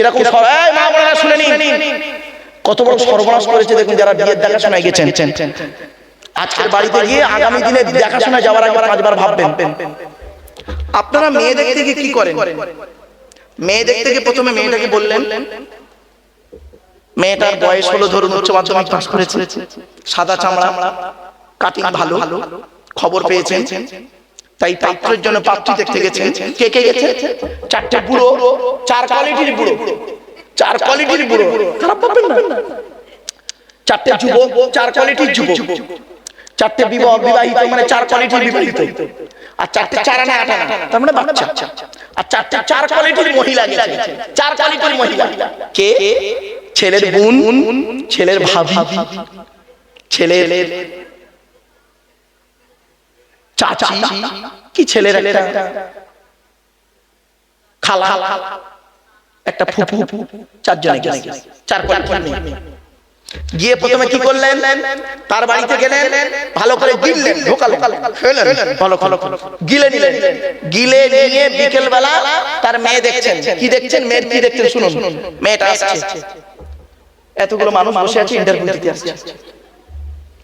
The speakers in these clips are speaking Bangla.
কীরকম মা বোনেরা শুনে নিন। কত বড় সর্বনাশ করেছে দেখুন যারা বিয়ের দেখাশোনায় গেছেন। আজকের বাড়িতে গিয়ে আগামী দিনে দেখাশোনা যাওয়ার আগে পাঁচবার ভাববেন। আপনারা মেয়ে দেখতে গিয়ে কি করেন? মেয়ে দেখতে গিয়ে প্রথমে মেয়েটাকে বললেন মেয়েটার বয়স হলো ধরুন উচ্চ মাধ্যমিক পাস করেছে। সাদা চামড়া কাটিং ভালো খবর পেয়েছেন। তাই পাত্রের জন্য পাত্রী দেখতে গেছেন। কে কে গেছে চারটে বুড়ো চার কোয়ালিটির বুড়ো। চার কোয়ালিটির বুড়ো। খারাপ পাবেন না। চারটে যুবক চার কোয়ালিটির যুবক। চারটে বিবাহ বিবাহিত মানে চার কোয়ালিটির বিবাহিত। আর চারটে চার আনা আট আনা তার মানে বাচ্চা। আর চারটে চার কোয়ালিটির মহিলা গেছে চার কোয়ালিটির মহিলা। কে? ছেলের বোন ছেলের ভাবি। ছেলের চাচি কি ছেলের একটা? খালা একটা ফুফু চারজনে চার গিয়ে প্রথমে কি করলেন? তার বাড়িতে গেলেন। ভালো করে গিললেন। ঢোকালো ভালো ভালো গিলে নিলেন। গিলে নিয়ে বিকেল বেলা তার মেয়ে দেখছেন। কি দেখছেন? মেয়ের কি দেখছেন? শুনুন। মেয়েটা আসছে। এতগুলো মানুষ বসে আছে ইন্টারভিউ দিতে আসছে।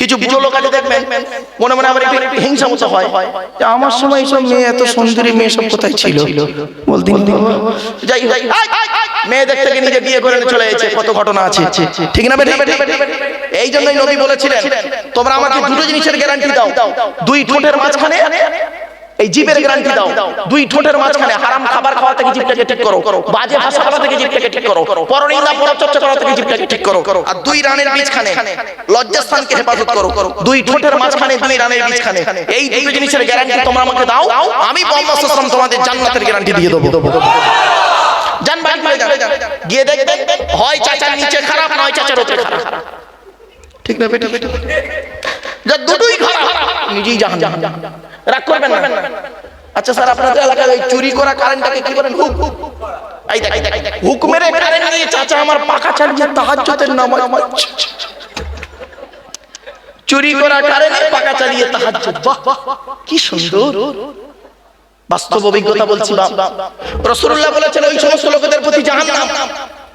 কিছু বুড়ো লোক আছে দেখবেন, মনে মনে আমার একটু হিংসা মতো হয়। যে আমার সময় এইসব মেয়ে এত সুন্দরী মেয়ে সব কোথায় ছিল? বলতেন যাই মেয়ে দেখতে গিয়ে নিজে বিয়ে করে চলে গেছে কত ঘটনা আছে। ঠিক না এই জন্যই নবী বলেছিলেন, তোমরা আমাকে দুটো জিনিসের গ্যারান্টি দাও। দুই ঠোঁটের মাঝখানে এই জিভের গ্যারান্টি দাও। দুই ঠোঁটের মাঝখানে হারাম খাবার খাওয়া থেকে জিভটাকে ঠিক করো। বাজে ভাষা বলা থেকে জিভটাকে ঠিক করো। পরনিন্দা পরচর্চা করা থেকে জিভটাকে ঠিক করো। আর দুই রানের মাঝখানে লজ্জাস্থানকে হেফাজত করো। দুই ঠোঁটের মাঝখানে দুই রানের মাঝখানে। এই দুটো জিনিসের গ্যারান্টি তোমরা আমাকে দাও। আমি মোহাম্মদ সাল্লাল্লাহু তোমাদের জান্নাতের গ্যারান্টি দিয়ে দেবো। যান যান গিয়ে দেখবেন হয় চাচার নিচে খারাপ নয় চাচার উপরে খারাপ। ঠিক না বেটা? বেটা যা দুটোই খারাপ নিজেই জাহান রাগ করবেন না। আচ্ছা স্যার আপনাদের এলাকায় ওই চুরি করা কারেন্টটাকে কি বলেন? হুক। দেখ, এই দেখ, হুক মেরে কারেন্ট নিয়ে চাচা আমার পাকা চালিয়ে তাহাজ্জুদের নামাজ। চুরি করা কারেন্ট পাকা চালিয়ে তাহাজ্জুদ। বাহ কি সুন্দর। বাস্তব অভিজ্ঞতা বলছি বাপ। রাসূলুল্লাহ বলেছেন ওই সমস্ত লোকদের প্রতি জাহান্নাম।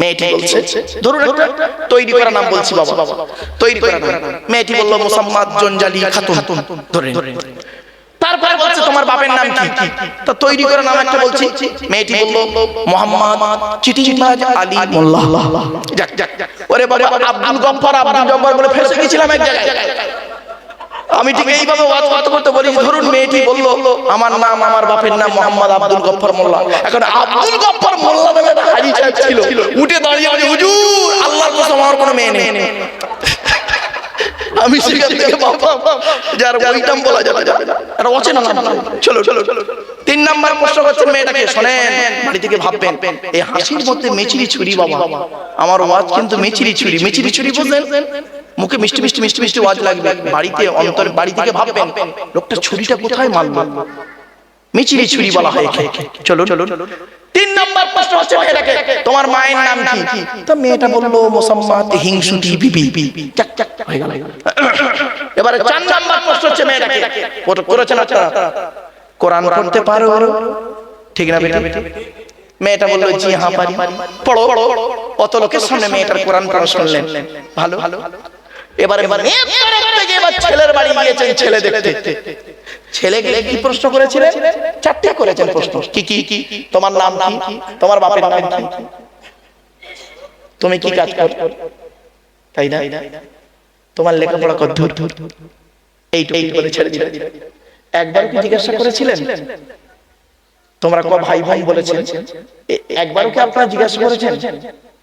মেয়েটি বলছে ধরুন একটা তৈরি করা নাম বলছি বাবা। তৈরি করা নাম। মেয়েটি বলল মোসাম্মদ জঞ্জালি খাতুন। ধরে তারপরে বলছে তোমার বাপের নাম কি তা তৈরি করা নাম একটা বলছি। মেয়েটি বলল মোহাম্মদ চিটিংবাজ আলী মোল্লা যাক যাক। ওরে বাবা আব্দুল গফফর আব্দুল জব্বার বলে ফেসে গেছিলাম এক জায়গায়। আমি ঠিক এইভাবে ওয়াজ করতে করতে বলি ধরুন মেয়েটি বলল আমার নাম আমার বাপের নাম মোহাম্মদ আব্দুল গফফর মোল্লা। এখন আব্দুল গফফর মোল্লা নামে একটা হাজি সাহেব ছিল উঠে দাঁড়িয়ে বলে হুজুর আল্লাহর কসম আমার কোনো মেয়ে নেই। আমি সেখান থেকে বাবা যার ওইটাম বলা যাবে যাবে না। এটা অচেনা নাম। চলো চলো চলো তিন নাম্বার প্রশ্ন করছেন মেয়েটাকে শোনেন বাড়ি থেকে ভাববেন এই হাসির মধ্যে মেচিরি ছুরি বাবা। আমার ওয়াজ কিন্তু মেচিরি ছুরি মেচিরি ছুরি বুঝলেন মুখে মিষ্টি মিষ্টি মিষ্টি মিষ্টি ওয়াজ লাগবে বাড়িতে অন্তর বাড়ি থেকে ভাববেন লোকটা ছুরিটা কোথায় মারলো মিচিরি ছুরি বলা হয়। চলো চলো তিন নাম্বার প্রশ্ন হচ্ছে মেয়েটাকে তোমার মায়ের নাম কি তো মেয়েটা বলল মোসাম্মদ হিংসুটি বিবি চাক চাক হয়ে গেল এবারে চার নাম্বার প্রশ্ন হচ্ছে মেয়েটাকে করেছেন আপনারা কোরআন পড়তে পারো ঠিক না বেটা বেটা মেয়েটা বলল জি হ্যাঁ পারি পড়ো অত লোকের সামনে মেয়েটার কোরআন পড়া শুনলেন ভালো ভালো এবারে এবার ছেলের বাড়ি গিয়েছেন ছেলে দেখতে। ছেলে কি প্রশ্ন করেছিলেন? চারটে করেছেন প্রশ্ন। কি কি কি? তোমার নাম কি? তোমার বাপের নাম কি? তুমি কি কাজ করো? তাই না? তোমার লেখাপড়া কত ছেড়ে দিলেন। একবার কি জিজ্ঞাসা করেছিলেন? তোমরা ক ভাই ভাই বলেছেন? এ- একবারও কি আপনারা জিজ্ঞাসা করেছেন?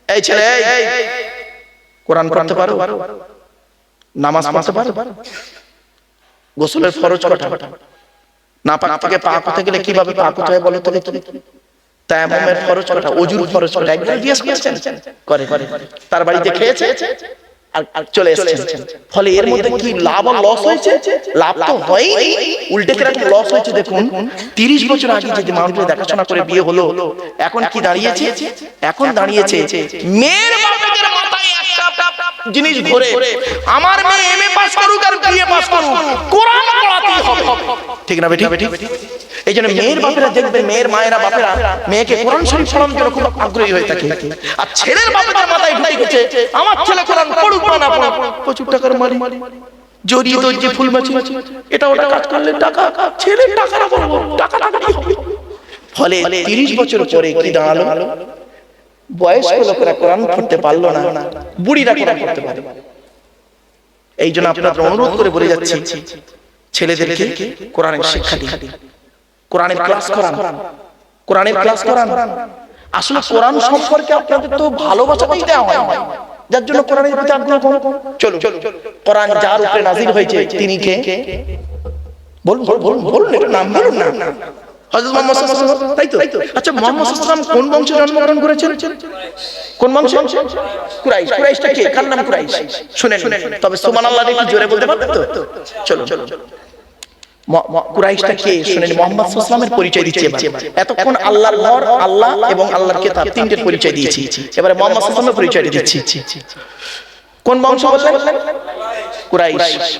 এই ছেলে এই, এই, কোরআন পড়তে পারো? নামাজ পড়তে পারো? গোসলের ফরজ কটা? না পাক থেকে পাক হতে গেলে কীভাবে পাক হতে হয় বলো তো দেখি। তায়াম্মুমের ফরজ কটা? অজুর ফরজ কটা? জিজ্ঞেস করেছেন? করে করে তার বাড়িতে খেয়েছে? আর আর চলে এসেছেন ফলে এর মধ্যে কি লাভ আর লস হয়েছে? লাভ তো হয়নি উল্টে কীরকম লস হয়েছে দেখুন। তিরিশ বছর আগে যে মানুষের দেখাশোনা করে বিয়ে হলো এখন কি দাঁড়িয়েছে? এখন দাঁড়িয়েছে মেয়ের মাথায় একটা জিনিস ধরে আমার মেয়ে এমএ পাস করুক আর বিএ পাস করুক কোরআন পড়াতেই হবে। ঠিক না বেটি? এই জন্য মেয়ের বাপেরা দেখবে মেয়ের মায়েরা বাপেরা মেয়েকে কোরআন শরীফ পড়ানোর জন্য খুব আগ্রহী হয়ে থাকে। আর ছেলের বাপের মাথায় ঢুকে গেছে আমার ছেলে কোরআন পড়ুক বা না পড়ুক প্রচুর টাকার মালি জড়িয়ে দর্জি ফুল মাছি এটা ওটা কাজ করলে টাকা ছেলে টাকা। না করব টাকা টাকা ফলে তিরিশ বছর পরে কি দাঁড়াল? বয়স্ক লোকেরা কোরআন পড়তে পারল না বুড়িরা কোরআন পড়তে পারে এই জন্য আপনাদের অনুরোধ করে বলে যাচ্ছি ছেলেদেরকে কোরআনের শিক্ষা দিন। কোরআনের ক্লাস করান। কোরআনের ক্লাস করান। আসলে কোরআন সম্পর্কে আপনাদের তো ভালোবাসাটাই দেওয়া হয় যার জন্য কোরআনের প্রতি আগ্রহ কম। চলো কোরআন যার উপরে নাজিল হয়েছে তিনি কে? বলুন বলুন বলুন বলুন এটা নাম বলুন না। হযরত মুহাম্মদ সাল্লাল্লাহু আলাইহি ওয়াসাল্লাম তাই তো? আচ্ছা মুহাম্মদ সাল্লাল্লাহু কোন বংশে জন্মগ্রহণ করেছেন? কোন বংশ? কুরাইশ। কুরাইশটা কে? কার নাম কুরাইশ? শুনেন। তবে সুবহানাল্লাহ একটু জোরে বলতে পারবেন তো। চলো চলো ম- ম- কুরাইশটা কে? শুনেন মোহাম্মদ সাল্লামের পরিচয় দিচ্ছে এবার। এতক্ষণ আল্লাহর ঘর আল্লাহ এবং আল্লাহর কেতাব তিনটের পরিচয় দিয়েছি। এবারে মোহাম্মদ সাল্লামের পরিচয় দিচ্ছি। কোন বংশ বললেন? কুরাইশ।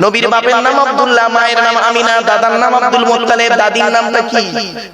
নবীর বাপের নাম আব্দুল্লাহ মায়ের নাম আমিনা দাদার নাম আব্দুল মুত্তালিব দাদির নামটা কি?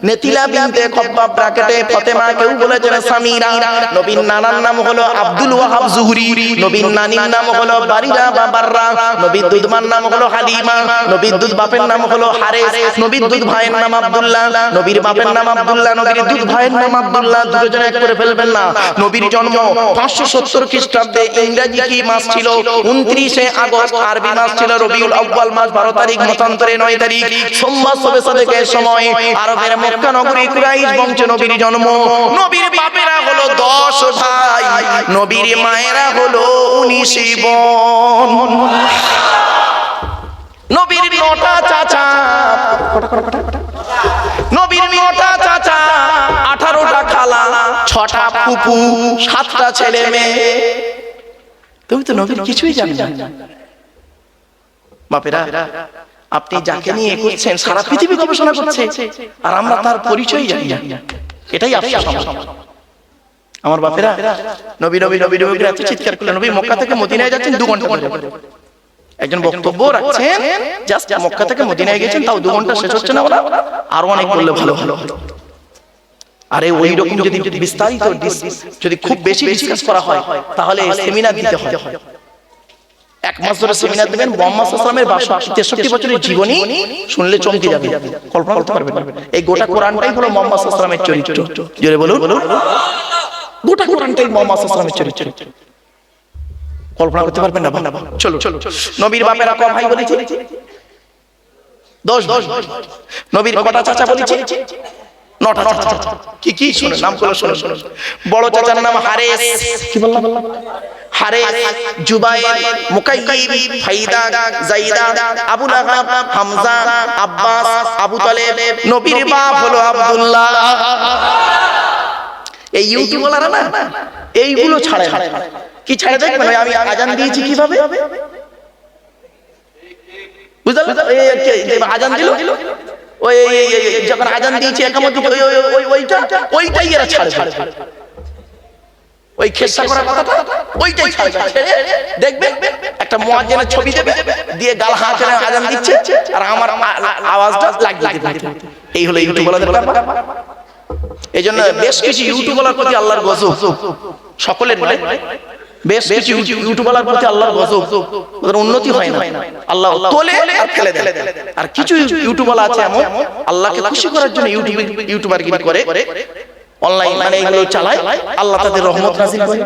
নেতিলা বিনতে খব্বাব ব্র্যাকেটে ফাতেমা কেউ বলেছেন সামিরা। নবীর নানার নাম হলো আব্দুল ওয়াহাব জুহরি। নবীর নানির নাম হলো বারিরা বা বাররা। নবীর দুধমার নাম হলো হালিমা। নবীর দুধ বাপের নাম হলো হারেস। নবীর দুধ ভাইয়ের নাম আব্দুল্লাহ। নবীর বাপের নাম আব্দুল্লাহ। নবীর দুধ ভাইয়ের নাম আব্দুল্লাহ। দুজন এক করে ফেলবেন না নবীর জন্ম পাঁচশো সত্তর খ্রিস্টাব্দে ইংরেজি কি মাস ছিল উনত্রিশে আগস্ট আরবি মাস ছিল রবিউল আউয়াল মাস বারো তারিখ, মতান্তরে নয় তারিখ, সোমবার সবে সাদেকের সময়, আরবের মক্কা নগরী কুরাইশ বংশ নবীর জন্ম। নবীর বাপেরা হলো দশ ভাই, নবীর মায়েরা হলো উনিশ বোন। নবীর নটা চাচা, নবীর নটা চাচা, আঠারোটা খালা, ছটা ফুপু, সাতটা ছেলে মেয়ে। তুমি তো নবীর কিছুই জানেন না। বাপেরা আপনি যাকে নিয়ে করছেন সারা পৃথিবী গবেষণা করছে আর আমরা তার পরিচয় জানি না। এটাই আমার। বাপেরা নবী নবী নবী নবী করে এত চিৎকার করলেন নবী মক্কা থেকে মদিনায় যাচ্ছেন দু ঘণ্টা ধরে। একজন বক্তব্য রাখছেন জাস্ট মক্কা থেকে মদিনায় গেছেন তাও দু ঘণ্টা শেষ হচ্ছে না ওরা আরও অনেক বললে ভালো ভালো ভালো আরে ওই রকম যদি বিস্তারিত যদি খুব বেশি ডিসকাস করা হয় তাহলে সেমিনার দিতে হয়। এক মাস ধরে সেমিনার দেবেন মোহাম্মদ তেষট্টি বছরের জীবনী শুনলে চমকে যাবে। কল্পনা করতে পারবেন এই গোটা কোরআনটাই হলো মোহাম্মদ চরিত্র। জোরে বলুন। গোটা কোরআনটাই মোহাম্মদ চরিত্র। কল্পনা করতে পারবেন না বাবা চলো চলো নবীর বাপেরা ক ভাই বলেছে? দশ। দশ। নবীর কটা চাচা বলেছে? নটা কি কি? শুনে নাম শুনে শুনে বড় চাচার নাম হারেস। কি বললাম Hares Zubair Mukaiyib Faida Zaida Abu Lahab Hamza Abbas Abu Talib নবীর বাপ হলো আব্দুল্লাহ। এই ইউটিউবাররা না এইগুলো ছাড়ে। কি ছাড়ে দেখবেন? আমি আজান দিয়েছি কীভাবে? বুঝলেন আজান দিল? ওই যখন আজান দিয়েছি একামত দিয়েছি, ওই ওই- ওই ওইটা ওইটাই এরা ছাড়ে ছাড়ে ওই খেসা করার কথাটা ওইটাই ছাড়ে ছাড়ে ছেড়ে দেখবেন একটা মুয়াজ্জিনের ছবি দেবে দিয়ে গাল হাতে আজান দিচ্ছে আর আমার আওয়াজটা লাগিয়ে দেবে এই হলো ইউটিউবারদের ব্যাপার। এই জন্য বেশ কিছু ইউটিউবারের প্রতি আল্লাহর গজব। সকলের নয়। বেশ কিছু ইউটিউবালার প্রতি আল্লাহর গজব ওদের উন্নতি হয় না। আল্লাহ তোলে আর ফেলে দেয়। আর কিছু ইউটিউবালা আছে এমন আল্লাহকে খুশি করার জন্য ইউটিউব ইউটিউবার গিরি করে? অনলাইন মানে এগুলো চালায়। আল্লাহ তাদের রহমত নাজিল করে।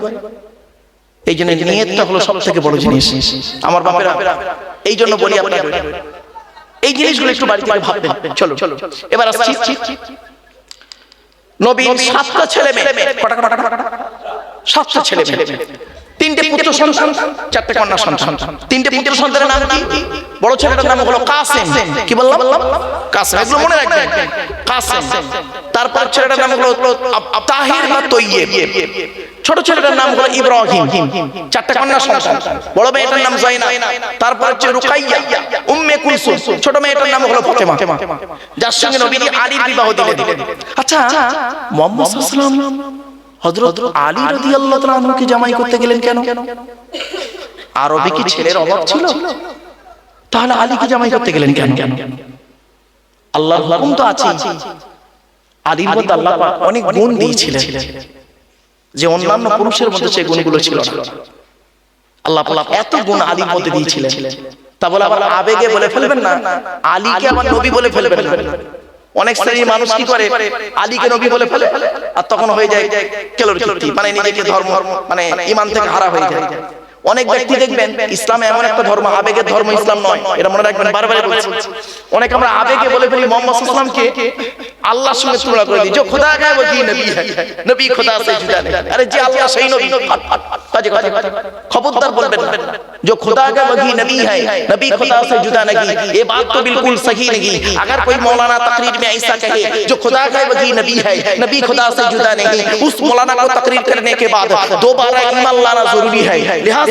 এই জন্য নিয়তটা হলো সব থেকে বড় জিনিস। আমার বাপেরা এই জন্য বলি এই জিনিসগুলো একটু বাড়ি থেকে ভাববেন। চলো চলো এবার আসছি নবীন সাতটা ছেলে মেয়ে? সাতটা ছেলে মেয়ে। তিনটে পুত্র সন্তান চারটে কন্যা সন্তান। তিনটে পুত্র সন্তানের নাম কি? বড় ছেলেটার নাম হলো কাসেম। কি বললাম? কাসেম। এগুলো মনে রাখবেন। কাসেম। তারপর ছেলেটার নাম হলো তাহির বা তৈয়ব। ছোট ছেলেটার নাম হলো ইব্রাহিম। চারটে কন্যা সন্তান। বড় মেয়েটার নাম জয়না তারপর হচ্ছে রুকাইয়া। উম্মে কুলসুম। ছোট মেয়েটার নাম হলো ফাতেমা। যার সঙ্গে নবীজি আলীর বিবাহ দিলেন। আচ্ছা মুহাম্মদ সাল্লাল্লাহু আলাইহি আলী আনহুকে জামাই করতে গেলেন কেন? আরবে কি ছেলের অভাব ছিল? তাহলে আলীকে জামাই করতে গেলেন কেন? হুকুম তো আছে আলীর মধ্যে আল্লাহ অনেক গুণ দিয়েছিলেন। যে অন্যান্য পুরুষের মধ্যে সেই গুণগুলো ছিল না। আল্লাহ পাক এত গুণ আলীর মধ্যে দিয়েছিলেন। তা বলে আবার আবেগে বলে ফেলবেন না। আলীকে আবার নবী বলে ফেলবেন না। অনেক শ্রেণির মানুষ কি করে? আলীকে নবী বলে ফেলে। আর তখন হয়ে যায় কেলোর মানে নিজেকে ধর্ম মানে ইমান থেকে হারা হয়ে যায়। অনেক ব্যক্তি দেখবেন ইসলামে এমন একটা ধর্ম আবেগের ধর্ম ইসলাম নয় এটা মনে রাখবেন বারবার বলছি অনেক আমরা আবেগে বলে ফেলি মোহাম্মদ ইসলামকে আল্লাহর সঙ্গে তুলনা করে দিই যে খোদা গায়ে वो जी नबी है नबी खुदा से जुदा नहीं अरे जी अल्लाह सही नबी কাজে কাজে খবরদার বলবেন না जो खुदा का वही नबी है नबी खुदा से जुदा नहीं ये बात तो बिल्कुल सही नहीं अगर कोई मौलाना तकरीर में ऐसा कहे जो खुदा का वही नबी है नबी खुदा से जुदा नहीं उस मौलाना को तकरीर करने के बाद दोबारा ईमान लाना जरूरी है लिहाजा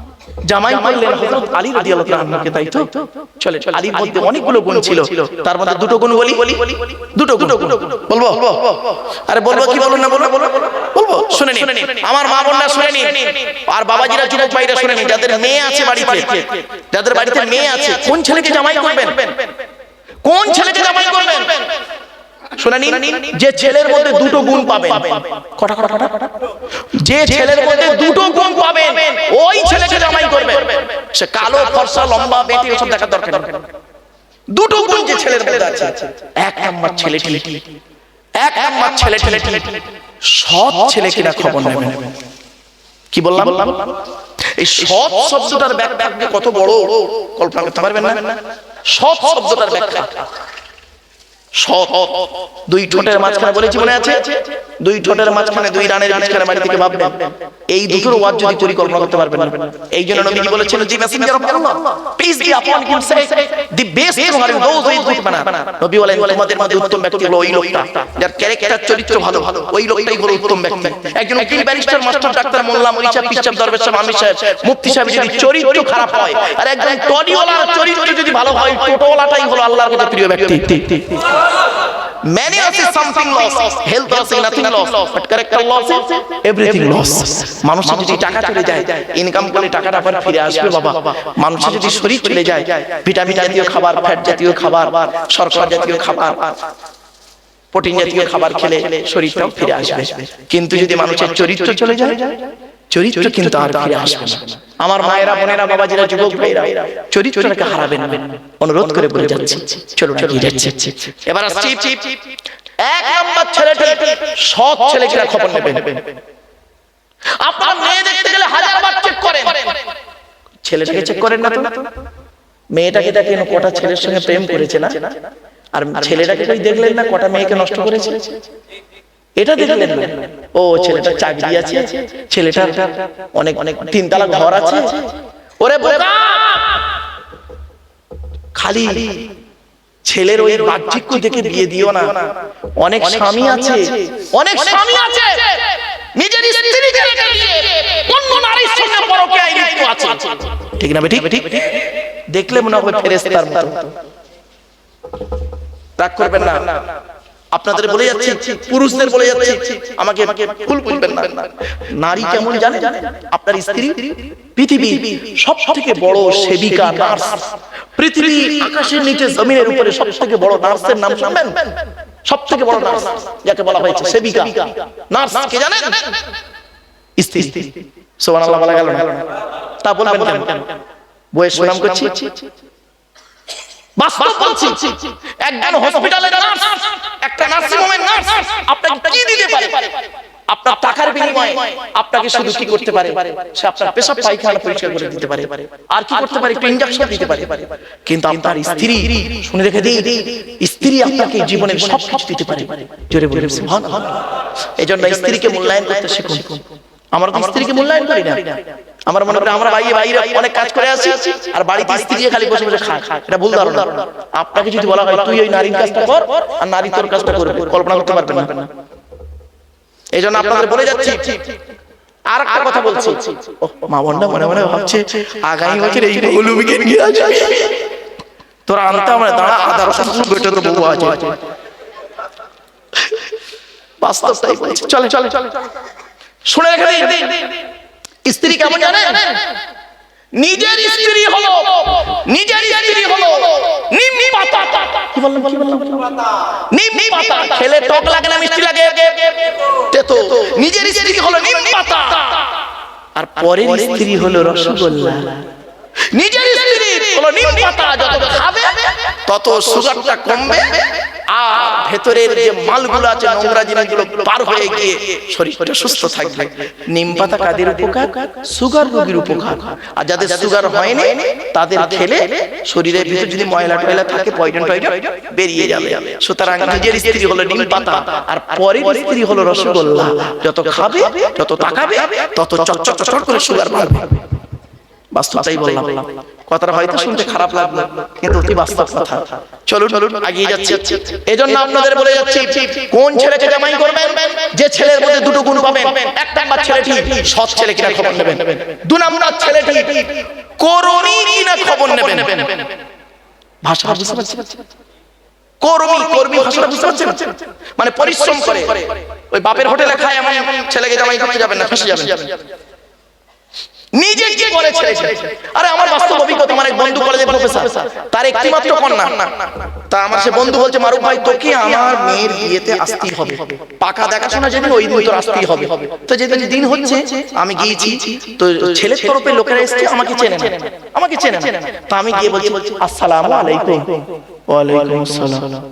জামাই করলেন হযরত আলী রাদিয়াল্লাহু তাআলা আনহুকে তাই তো? চলে আলীর মধ্যে অনেকগুলো গুণ ছিল। তার মধ্যে দুটো গুণ বলি? দুটো গুণ। বলব? আরে বলব কি বলব না বলব বলব শুনে নিন। আমার মা বোনরা শুনে নিন। আর বাবাজিরা যুবক ভাইরা শুনে নিন। যাদের মেয়ে আছে বাড়িতে যাদের বাড়িতে মেয়ে আছে। কোন ছেলেকে জামাই করবেন? কোন ছেলেকে জামাই করবেন? শুনে নিন। যে ছেলের মধ্যে দুটো গুণ পাবেন। কটা কটা কটা? যে ছেলের মধ্যে দুটো গুণ পাবেন ওই ছেলেকে জামাই করবেন সে কালো ফর্সা লম্বা বেটি ওসব দেখার দরকার দুটো গুণ যে ছেলের মধ্যে আছে। এক নাম্বার ছেলেটি এক নাম্বার ছেলে ছেলেটি সৎ ছেলে কিনা খবর নেবেন কি বললাম? এই সৎ শব্দটার ব্যাখ্যা কত বড়? কল্পনা করতে পারবেন না? সৎ শব্দটার ব্যাখ্যা। সৎ। দুই ঠোঁটের মাঝখানে বলেছি মনে আছে? দুই ঠোঁটের মাঝখানে দুই রানের মাঝখানে বাড়ি থেকে ভাববেন? এই দুটোর ওয়াজ যদি পরিকল্পনা করতে পারবেন। না এই জন্য নবীজি বলেছেন the messenger of Allah. Peace be upon him say the best are those is good man নবী বলেন তোমাদের মধ্যে উত্তম ব্যক্তি হলো ওই লোকটা। যার ক্যারেক্টার চরিত্র ভালো ওই লোকটাই হলো উত্তম ব্যক্তি। একজন উকিল ব্যারিস্টার মাস্টার ডাক্তার মোল্লা মরিচা পিসাব দরবেশ সাহেব আমির সাহেব। মুফতি সাহেব যদি চরিত্র খারাপ হয় আর একজন টলিওয়ালার চরিত্র যদি ভালো হয় টোটোওয়ালাটাই হলো আল্লাহর কাছে প্রিয় ব্যক্তি Many of is something lost. Health loss nothing lost. But character loss everything lost. মানুষের যদি টাকা চলে যায় ইনকাম করে টাকাটা আবার ফিরে আসবে বাবা মানুষের যদি শরীর চলে যায় ভিটামিন জাতীয় খাবার ফ্যাট জাতীয় খাবার শর্করা জাতীয় খাবার প্রোটিন জাতীয় খাবার খেলে শরীরটাও ফিরে আসবে কিন্তু যদি মানুষের চরিত্র চলে যায় চরিত্র কিন্তু আর ফিরে আসবে না। আমার মায়েরা বোনেরা বাবাজিরা যুবক ভাইরা চরিত্রটাকে হারাবেন না। অনুরোধ করে বলে যাচ্ছি। চলো এগিয়ে যাচ্ছি। এবার আসছি এক নম্বর ছেলেটি সৎ ছেলেকে খবর নেবেন আপনার মেয়ে দেখতে গেলে হাজার বার চেক করেন। ছেলেটাকে চেক করেন না তো? মেয়েটাকে দেখেন কটা ছেলের সঙ্গে প্রেম করেছে না? আর ছেলেটাকে দেখলেন না কটা মেয়েকে নষ্ট করেছে? এটা দেখলেন ও ছেলেটা চাকরি আছে। ছেলেটা অনেক অনেক তিনতলা ঘর আছে। ওরে খালি ছেলের ওই বাহ্যিক দেখে বিয়ে দিও না। অনেক স্বামী আছে। অনেক স্বামী আছে। নিজের স্ত্রীকে রেখে দিয়ে অন্য নারীর সঙ্গে পরকীয়ায় লিপ্ত আছে। ঠিক না ঠিক ঠিক দেখলে মনে হবে ফেরেশতার মতো। রাগ করবেন না। আপনাদের বলে যাচ্ছি পুরুষদের বলে যাচ্ছি আমাকে আমাকে ভুল বুঝবেন না। নারী কেমন জানে আপনার স্ত্রী পৃথিবী সব থেকে বড় সেবিকা নার্স। পৃথিবী আকাশের নিচে জমিনের উপরে সব থেকে বড় নার্সের নাম শুনবেন? সব থেকে বড় নার্স যাকে বলা হয়েছে সেবিকা। নার্স কে জানেন? স্ত্রী। সুবহানাল্লাহ বলা গেল না। তা বলবেন কেন? বইয়ের সুনাম করছি। বাস্তব বলছি। একজন হসপিটালের নার্স একটা নার্সিং হোমের নার্স আপনাকে কি দিতে পারে? আপনার টাকার বিনিময়ে আপনাকে শুধু কি করতে পারে। সে আপনার পেশাব পায়খানা পরিষ্কার করে দিতে পারে। আর কি করতে পারে? একটু ইনজেকশন দিতে পারে। কিন্তু আপনার স্ত্রী শুনে রেখে দিই স্ত্রী আপনাকে জীবনের সব কিছু দিতে পারে। জোরে বলে সুবহানাল্লাহ। এজন্য স্ত্রীকে মূল্যায়ন করতে শিখুন। আমার স্ত্রীকে মূল্যায়ন করি না। আমার মনে করি আমরা বাইরে বাইরে অনেক কাজ করে আসি আর বাড়িতে স্ত্রী খালি বসে বসে খায়। এটা ভুল ধারণা। আপনাকে যদি বলা হয় তুই ওই নারীর কাজটা কর আর নারী তোর কাজটা করবে। কল্পনা করতে পারবেন না। এই জন্য আপনাদের বলে যাচ্ছি। আর একটা কথা বলছি। ও, মা বোনটা মনে মনে ভাবছে আগামী বছর এই মৌলবীকে নিয়ে আসে তোরা আনতে আমরা দাঁড়া আদা রসুন বেটে তো বউ আছে। বাস্তবটাই বলছি চলে চলে চলে। শুনে রেখে দিন। স্ত্রী কেমন জানেন? নিজের স্ত্রী হলো নিজের স্ত্রী হলো নিম্নি পাতা কি বললাম কি বললাম নিম্নি পাতা খেলে টক লাগে না মিষ্টি লাগে? তেতো। নিজের স্ত্রী হলো নিম্নি পাতা আর পরের স্ত্রী হলো রসগোল্লা। নিজের স্ত্রী হলো নিম পাতা যত খাবে তত সুগারটা কমবে আর ভেতরের যে মালগুলো আছে নোংরা জিনিসগুলো পার হয়ে গিয়ে শরীরটা সুস্থ থাকবে। নিম পাতা কাদের উপকার? সুগার রোগীর উপকার। আর যাদের সুগার হয়নি তাদের খেলে শরীরের ভিতরে যদি ময়লা টয়লা থাকে পয়জন টয়জন বেরিয়ে যাবে। সুতরাং নিজের স্ত্রী হলো নিম পাতা আর পরের স্ত্রী হলো রসগোল্লা। যত খাবে যত তাকাবে তত চট চট চট করে সুগার বাড়বে। বাস্তবটাই বললাম। কথাটা হয়তো শুনতে খারাপ লাগল কিন্তু অতি বাস্তব কথা চলুন চলুন আগিয়ে যাচ্ছি। এজন্য আপনাদের বলে যাচ্ছি কোন ছেলেকে জামাই করবেন? যে ছেলের মধ্যে দুটো গুণ পাবেন। এক নাম্বার ছেলেটি সৎ ছেলে কিনা খবর নেবেন। দু নাম্বার ছেলেটি করণী কিনা খবর নেবেন। ভাষা বুঝতে পারছেন? কর্মী কর্মী ভাষাটা বুঝতে পারছেন? মানে পরিশ্রম করে। ওই বাপের হোটেলে খায় এমন ছেলেকে জামাই করতে যাবেন না ফেসে যাবেন। নিজে কি আরে আমার বাস্তব অভিজ্ঞতা, আমার এক বন্ধু প্রফেসর তার কন্যা। তা আমার সে বন্ধু বলছে, মারুফ ভাই আমার মেয়ের বিয়েতে আসতেই হবে। পাকা দেখাশোনা যেদিন ওই দিন আসতেই হবে। তো যেদিন দিন হচ্ছে, আমি গিয়েছি, তো তরফে লোকেরা আমাকে চেনে আমাকে চেনে তা আমি গিয়ে বলছি, আসসালামু আলাইকুম। আসসালাম।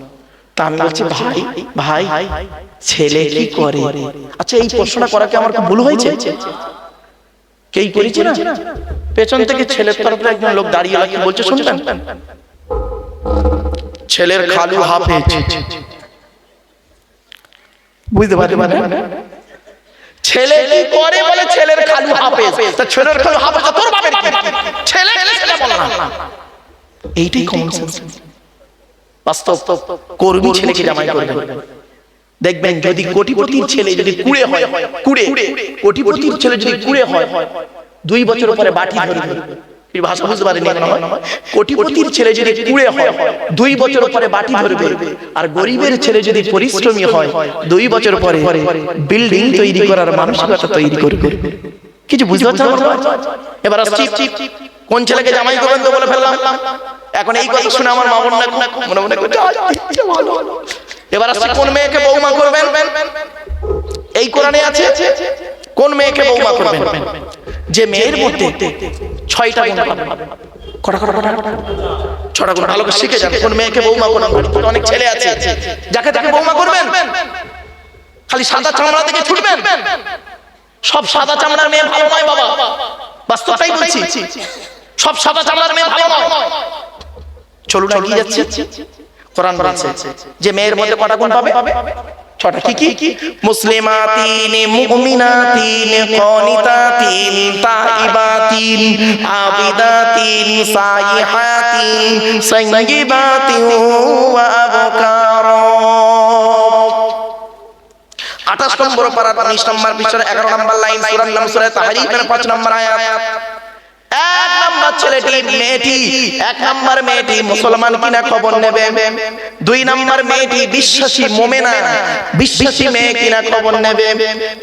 তা আমি বলছি, ভাই ভাই, ছেলে কি করে? আচ্ছা এই প্রশ্নটা করা কি আমার ভুল হয়েছে? কেই করেছি না? পেছন থেকে ছেলের তরফে একজন লোক দাঁড়িয়ে কি বলছে শুনবেন? ছেলের খালু হাফেজ বুঝতে পারতে পারে ছেলে কি করে বলে ছেলের খালু হাফেজ তা ছেলের খালু হাফেজ তো তোর বাপের কি? ছেলে ছেলে বলে না। এইটাই কমন সেন্স বাস্তব। কর্মী ছেলেকে জামাই করবে দেখবেন যদি কোটিপতির ছেলে যদি কুড়ে হয় কুড়ে কোটিপতির ছেলে যদি কুড়ে হয় দুই বছর পরে বাটি ধরে ধরবে। এই ভাষা বুঝতে পারেনি কোটিপতির ছেলে যদি কুড়ে হয় দুই বছর পরে বাটি ধরে ধরবে। আর গরিবের ছেলে যদি পরিশ্রমী হয় দুই বছর পরে বিল্ডিং তৈরি করার মানসিকতা তৈরি করবে। কিছু বুঝতে কথা? এবার আসছি। কোন ছেলেকে জামাই করবেন তো বলে ফেললাম। এখন এই কথা শুনে আমার মা খুব মনে মনে করছে এবার আসছি কোন মেয়েকে বৌমা করবেন? এই কোরআনে আছে? কোন মেয়েকে বৌমা করবেন? যে মেয়ের মধ্যে ছয়টা গুণ কটা কটা কটা? ছটা গুণ। ভালো করে শিখে যাবে কোন মেয়েকে বৌমা করবেন। অনেক ছেলে আছে। যাকে তাকে বৌমা করবেন? খালি সাদা চামড়া থেকে ছুটবেন? সব সাদা চামড়ার মেয়ে ভালো নয় বাবা। বাস্তবটাই বলছি। সব সাদা চামড়ার মেয়ে ভালো নয়। চলুন এগিয়ে যাচ্ছি। কোরআন বলছে যে মেয়ের মধ্যে কটা গুণ পাবে? ছটা। কি কি? মুসলিমাতিন মুমিনাতিন কনিতাতিন তাইবাতিন আবিদাতিন সাইহাতিন সাইয়্যিবাতিন ওয়া আবকারা আঠাশ নম্বর পারা উনিশ নম্বর পিছনে এগারো নম্বর লাইন সুরান নাম সুরায় তাহারি পাঁচ নম্বর আয়াত। এক নাম্বার ছেলেটি মেয়েটি, এক নাম্বার মেয়েটি মুসলমান কিনা খবর নেবে? দুই নাম্বার মেয়েটি বিশ্বাসী মোমেনা, বিশ্বাসী মেয়ে কিনা খবর নেবে?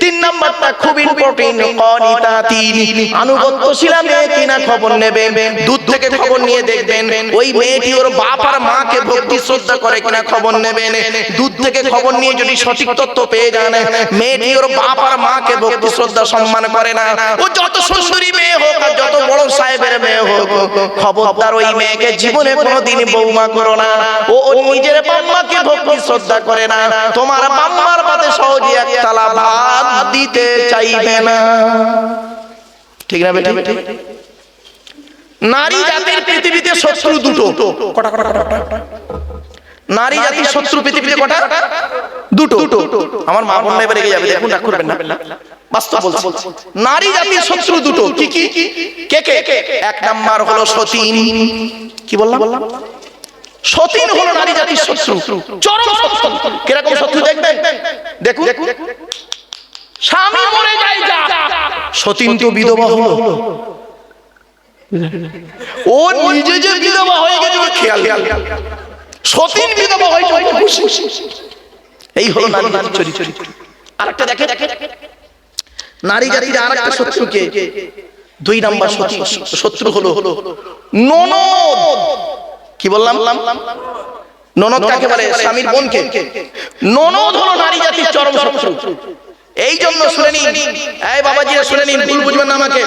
তিন নাম্বারটা খুব ইম্পর্টেন্ট কনিতাতি আনুগত্যশীলা মেয়ে কিনা খবর নেবে? দূর থেকে খবর নিয়ে দেখবেন, ওই মেয়েটি ওর বাপ আর মাকে ভক্তি, শ্রদ্ধা করে কিনা খবর নেবেন। দূর থেকে খবর নিয়ে যদি সঠিক তথ্য পেয়ে যান, মেয়েটি ওর বাপ আর মাকে ভক্তি, শ্রদ্ধা, সম্মান করে না। ও যত সুন্দরী মেয়ে হোক আর যত সাহেবের মেয়ে হোক, খবরদার ওই মেয়েকে জীবনে কোনোদিন বৌমা করো না। ও নিজের বাম্মাকে ভক্তি শ্রদ্ধা করে না। তোমার বাম্মার সহজে ভাত দিতে চাইবে না। ঠিক না বেটা? নারী জাতির পৃথিবীতে শত্রু দুটো। কটা কটা কটা নারী জাতির শত্রু পৃথিবীতে কটা? দুটো। আমার মা বোন এবারে যাবে। দেখুন করবেন না। বাস্তব বলছি। নারী জাতির শত্রু দুটো। কি কি? কে কে? এক নাম্বার হলো সতীন। কি বললাম? সতীন হলো নারী জাতির শত্রু। চরম শত্রু। কীরকম শত্রু দেখবেন? দেখুন। স্বামী মরে যায় যা সতীন তো বিধবা হলো। ও নিজে যে বিধবা হয়ে গেছে ওর খেয়াল সতীন বিধবা হয়েছে ও খুশি। এই হলো নারী জাতির চরিত্র। আরেকটা দেখে দেখে নারী জাতির আর একটা শত্রুকে। দুই নাম্বার শত্রু হলো ননদ। কি বললাম? ননদ কাকে বলে স্বামীর বোনকে। ননদ হলো নারী জাতির চরম শত্রু। এই জন্য শুনে নিন। এই বাবাজিরা শুনে নিন ভুল বুঝবেন না আমাকে।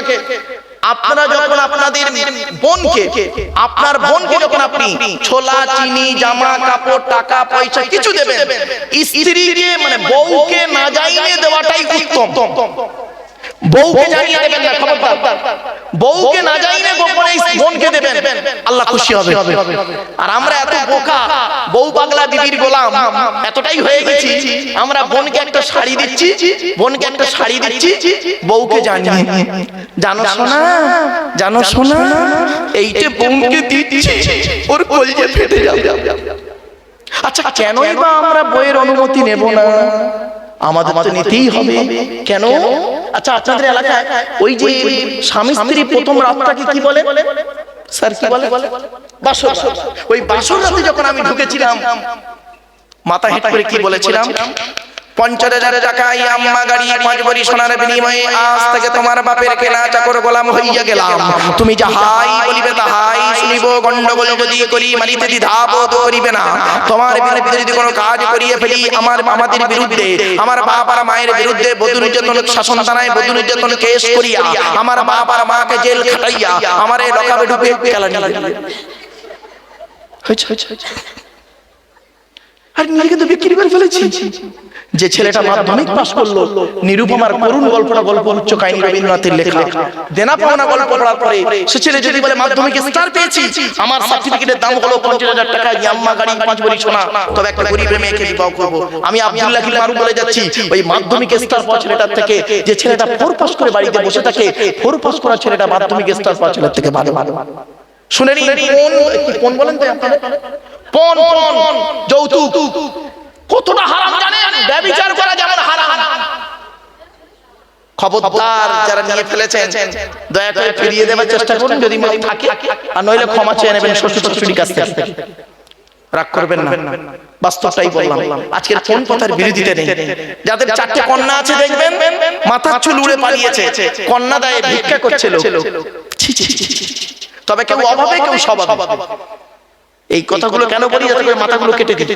আপনারা যখন আপনাদের বোনকে আপনার বোনকে যখন আপনি ছোলা চিনি জামা কাপড় টাকা পয়সা কিছু দেবেন। স্ত্রীকে মানে বউকে না যাইয়ে দেওয়াটাই উত্তম। বউকে জানিয়ে দেবেন না খবরদার। বউকে না জানিয়ে গোপনে বোনকে দেবেন। আল্লাহ খুশি হবে। আর আমরা এত বোকা বউ পাগলা বিবির গোলাম এতটাই হয়ে গেছি আমরা বোনকে একটা শাড়ি দিচ্ছি বোনকে একটা শাড়ি দিচ্ছি বউকে জানিয়ে। জানো শোনা জানো শোনা এইটা বোনকে দিচ্ছি ওর কলজে ফেটে যাবে। আচ্ছা কেনই বা আমরা বইয়ের অনুমতি নেব না? আমাদের তো নিতেই হবে। কেন? আচ্ছা আপনাদের এলাকায় ওই যে স্বামী স্ত্রী প্রথম রাতটাকে কি বলে? স্যার কি বলে? বাসর ওই বাসর রাতে যখন আমি ঢুকেছিলাম মাথা হেট করে কি বলেছিলাম? পঞ্চাশ হাজার টাকা আম্মা গাড়ি পাঁচ বড়ি সোনার বিনিময়ে আজ থেকে তোমার বাপের কেনা চাকর গোলাম হইয়া গেলাম। তুমি যাহাই বলিবে তাহাই শুনিব গন্ডগোল যদি করি মানিতে বোধ করিবে না। তোমার বিরুদ্ধে যদি কোনো কাজ করিয়ে ফেলি, আমার আমাদের বিরুদ্ধে, আমার বাপ আর মায়ের বিরুদ্ধে বধূ নির্যাতন শাসন থানায় বধূ নির্যাতন কেস করিয়া, আমার বাপ আর মাকে জেল খাটাইয়া, আমার লকাবে ঢুকে কেলানি হয়েছে হয়েছে হয়েছে আর নিজেকে তো বিক্রি করে ফেলেছি। যে ছেলেটা মাধ্যমিক পাশ করল নিরুপমার করুণ গল্পটা গল্প উচ্চ কাহিনী রবীন্দ্রনাথের লেখা। দেনা পাওনা গল্প পড়ার পরে সে ছেলে যদি বলে মাধ্যমিক স্টার পেয়েছি আমার সার্টিফিকেটের দাম হলো পঞ্চাশ হাজার টাকা ইয়াম্মা গাড়ি পাঁচ বড়ি সোনা। তবে একটা গরিব মেয়েকে বিবাহ করব। আমি আব্দুল্লাহ বলে যাচ্ছি। ওই মাধ্যমিক স্টার পাওয়া ছেলেটার থেকে যে ছেলেটা ফোর পাস করে বাড়িতে বসে থাকে ফোর পাস করা ছেলেটা মাধ্যমিক স্টার পাওয়া ছেলের থেকে ভালো ভালো শুনে নিন কোন বলেন তো আপনারা চারটে কন্যা আছে দেখবেন পালিয়েছে। কন্যা দায়ে ভিক্ষা করছিল। তবে কেউ অভাবে কেউ স্বভাবে। এই কথাগুলো কেন বলি? যাতে করে মাথাগুলো কেটে দিই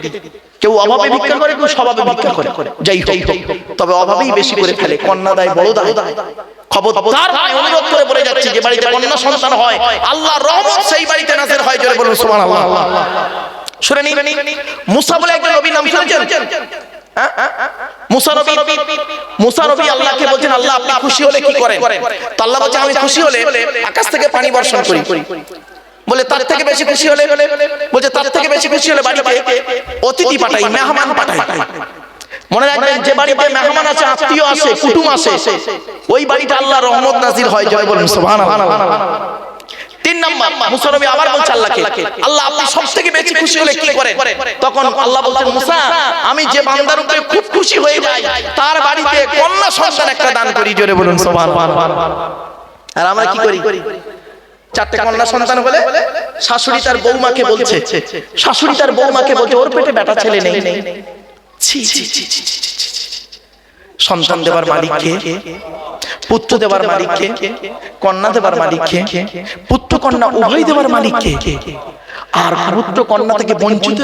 কেউ অভাবে ভিক্ষা করে কেউ স্বভাবে ভিক্ষা করে। যাই হোক তবে অভাবেই বেশি করে ফেলে। কন্যা দেয় বড় দায়। খবরদার ভাই অনুরোধ করে বলে যাচ্ছি যে বাড়িতে কন্যা সন্তান হয় আল্লাহ রহমত সেই বাড়িতে নাজের হয় জোরে বলুন সুবহানাল্লাহ। শুনে নিন মুসা বলে একজন নবী নাম শুনেছেন? হ্যাঁ? মুসা নবী মুসা নবী আল্লাহকে বলছেন আল্লাহ আপনি খুশি হলে কি করেন? তো আল্লাহ বলছে আমি খুশি হলে আকাশ থেকে পানি বর্ষণ করি। বলে, তার থেকে বেশি খুশি হলে বলছে, তার থেকে বেশি খুশি হলে বাড়িতে অতিথি পাঠাই, মেহমান পাঠাই। মনে রাখবেন, যে বাড়িতে মেহমান আছে, আত্মীয় আছে, কুটুম আছে, ওই বাড়িটা আল্লাহ রহমত নাজির হয়, জয় বলুন, সুবহানাল্লাহ। তিন নাম্বার, মুসা আবার বলছে আল্লাহকে, আল্লাহ, আপনি সব থেকে বেশি খুশি হলে কি করেন? তখন আল্লাহ বলছেন, মুসা, আমি যে বান্দার উপরে খুব খুশি হয়ে যাই, তার বাড়িতে কন্যা সন্তান একটা দান করি, জোরে বলুন, সুবহানাল্লাহ। আর আমরা কি করি? চারটে কন্যা সন্তান হলে শাশুড়ি তার বৌমাকে বলছে শাশুড়ি তার বৌমাকে বলছে ওর পেটে বেটা ছেলে নেই। সন্তান দেবার মালিককে পুত্র দেবার মালিককে কন্যা দেবার মালিককে পুত্র কন্যা উভয় দেবার মালিককে আর পুত্র কন্যা থেকে বঞ্চিত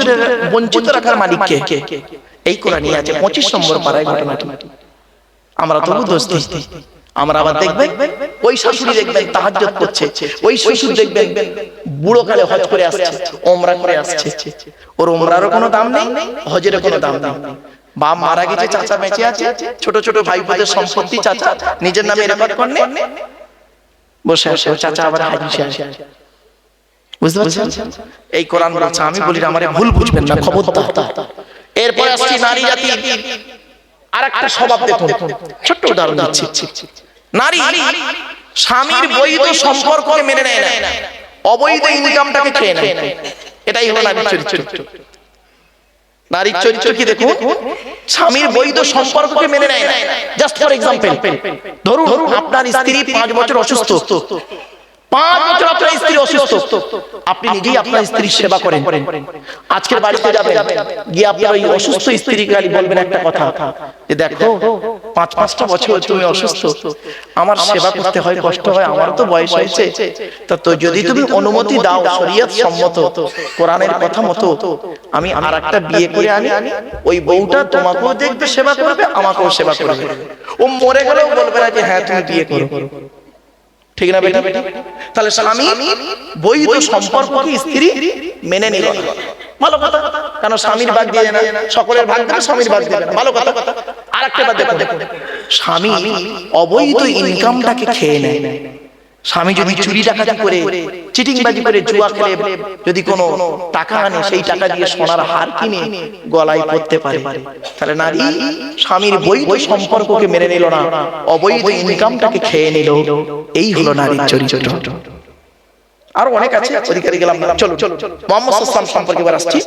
বঞ্চিত রাখার মালিককে এই কোরআনই আছে পঁচিশ নম্বর পাড়ায় ঘটনাটি আমরা তবু দোষ দিই আমরা আবার দেখবেন? ওই শাশুড়ি দেখবেন তাহাজ্জুদ করছে। ওই শ্বশুর দেখবেন বুড়ো কালে হজ করে আসছে ওমরা করে আসছে। ওর ওমরারও কোনো দাম নেই হজেরও কোনো দাম নেই। বাপ মারা গেছে চাচা বেঁচে আছে ছোট ছোট ভাই বোনের সম্পত্তি চাচা নিজের নামে রেকর্ড করনে বসে আসে চাচা আবার হাজির আসে বুঝতে পারছেন? এই কোরআন বলছে আমি বলি আমারে ভুল বুঝবেন না খবরদার। এরপর আসছি নারী জাতি আর একটা স্বভাব দেখুন। ছোট্ট উদাহরণ দিচ্ছি। নারী স্বামীর বৈধ সম্পর্ককে মেনে নেয় না। অবৈধ ইনকামটাকে খেয়ে নেয়। এটাই হলো নারীর চরিত্র। নারীর চরিত্র। কি দেখুন? স্বামীর বৈধ সম্পর্ককে মেনে নেয় না। জাস্ট ফর এক্সাম্পল ধরুন আপনার স্ত্রী পাঁচ বছর অসুস্থ। পাঁচ বছর আপনার স্ত্রী অসুস্থ। আপনি নিজেই আপনার স্ত্রীর সেবা করেন। আজকের বাড়িতে যাবেন। গিয়ে আপনার ওই অসুস্থ স্ত্রীকে খালি বলবেন একটা কথা। যে দেখো পাঁচ পাঁচটা বছর তুমি অসুস্থ। আমার সেবা করতে হয় কষ্ট হয় আমার তো বয়স হয়েছে। তা তো যদি তুমি অনুমতি দাও শরীয়ত সম্মত কোরআনের কথা মতো আমি আর একটা বিয়ে করে আনি ওই বউটা তোমাকেও দেখবে সেবা করবে আমাকেও সেবা করবে। ও মরে গেলেও বলবে না যে হ্যাঁ তুমি বিয়ে করো ঠিক না বেটা? তাহলে স্বামী বৈধ সম্পর্ককে স্ত্রী মেনে নিল। ভালো কথা। কেন স্বামীর ভাগ দিয়ে না? সকলের ভাগ দেবে স্বামীর ভাগ দেবে। না। ভালো কথা। আর একটা বার দেখো স্বামী অবৈধ ইনকামটাকে খেয়ে নেয়। স্বামী যদি চুরি ডাকাতি করে চিটিংবাজি করে জুয়া খেলে যদি কোনো টাকা আনে সেই টাকা দিয়ে সোনার হার কিনে গলায় পড়তে পারে। তাহলে নারী স্বামীর বৈধ সম্পর্ককে মেনে নিল না। অবৈধ ইনকামটাকে খেয়ে নিল। এই হলো নারীর চরিত্র। আরও অনেক আছে অধিকারী গেলাম চলো চলো মোহাম্মদ সম্পর্কে এবার আসছি।